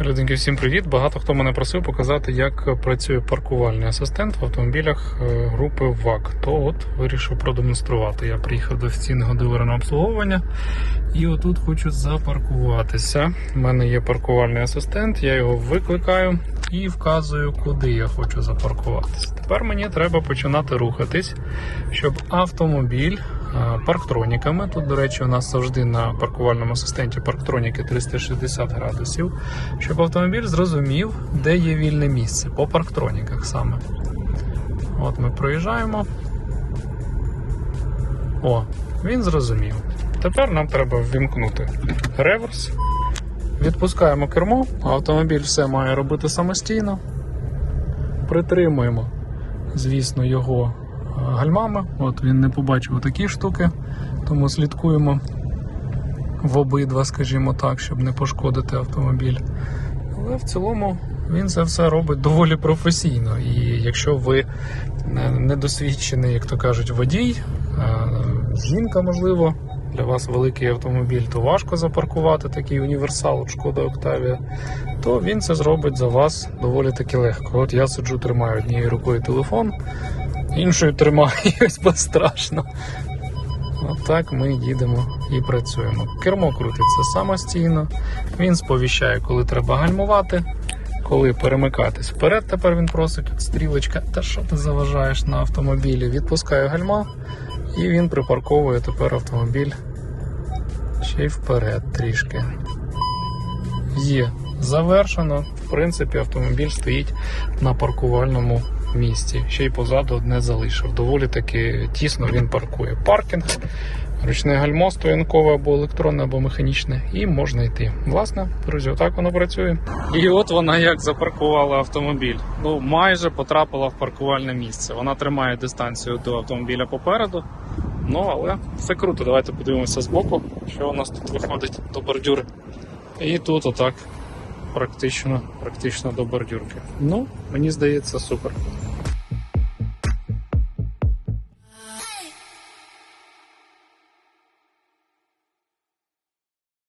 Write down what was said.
Людинки, всім привіт! Багато хто мене просив показати, як працює паркувальний асистент в автомобілях е, групи ВАК. То от вирішив продемонструвати. Я приїхав до офіційного дилера на обслуговування і отут хочу запаркуватися. У мене є паркувальний асистент, я його викликаю і вказую, куди я хочу запаркуватися. Тепер мені треба починати рухатись, щоб автомобіль парктроніками. Тут, до речі, у нас завжди на паркувальному асистенті парктроніки 360 градусів, щоб автомобіль зрозумів, де є вільне місце по парктроніках саме. От ми проїжджаємо. О, він зрозумів. Тепер нам треба ввімкнути реверс. Відпускаємо кермо, автомобіль все має робити самостійно. Притримуємо, звісно, його гальмами. От він не побачив такі штуки, тому слідкуємо в обидва, скажімо так, щоб не пошкодити автомобіль. Але в цілому він це все робить доволі професійно. І якщо ви не- недосвідчений, як то кажуть, водій, е, жінка, можливо, для вас великий автомобіль, то важко запаркувати такий універсал Шкода Октавія, то він це зробить за вас доволі таки легко. От я сиджу, тримаю однією рукою телефон, іншою тримаю і ось безстрашно. Отак ми їдемо і працюємо. Кермо крутиться самостійно, він сповіщає, коли треба гальмувати, коли перемикатись вперед. Тепер він просить стрілочка. Та що ти заважаєш на автомобілі? Відпускаю гальма, і він припарковує тепер автомобіль ще й вперед трішки. Є завершено. В принципі, автомобіль стоїть на паркувальному місці. Ще й позаду одне залишив. Доволі таки тісно він паркує. Паркінг, ручне гальмо стоянкове або електронне, або механічне, і можна йти. Власне, друзі, отак воно працює. І от вона як запаркувала автомобіль. Ну, майже потрапила в паркувальне місце. Вона тримає дистанцію до автомобіля попереду. Ну, але все круто. Давайте подивимося збоку, що у нас тут виходить до бордюри. І тут отак практично, практично до бордюрки. Ну, мені здається, супер.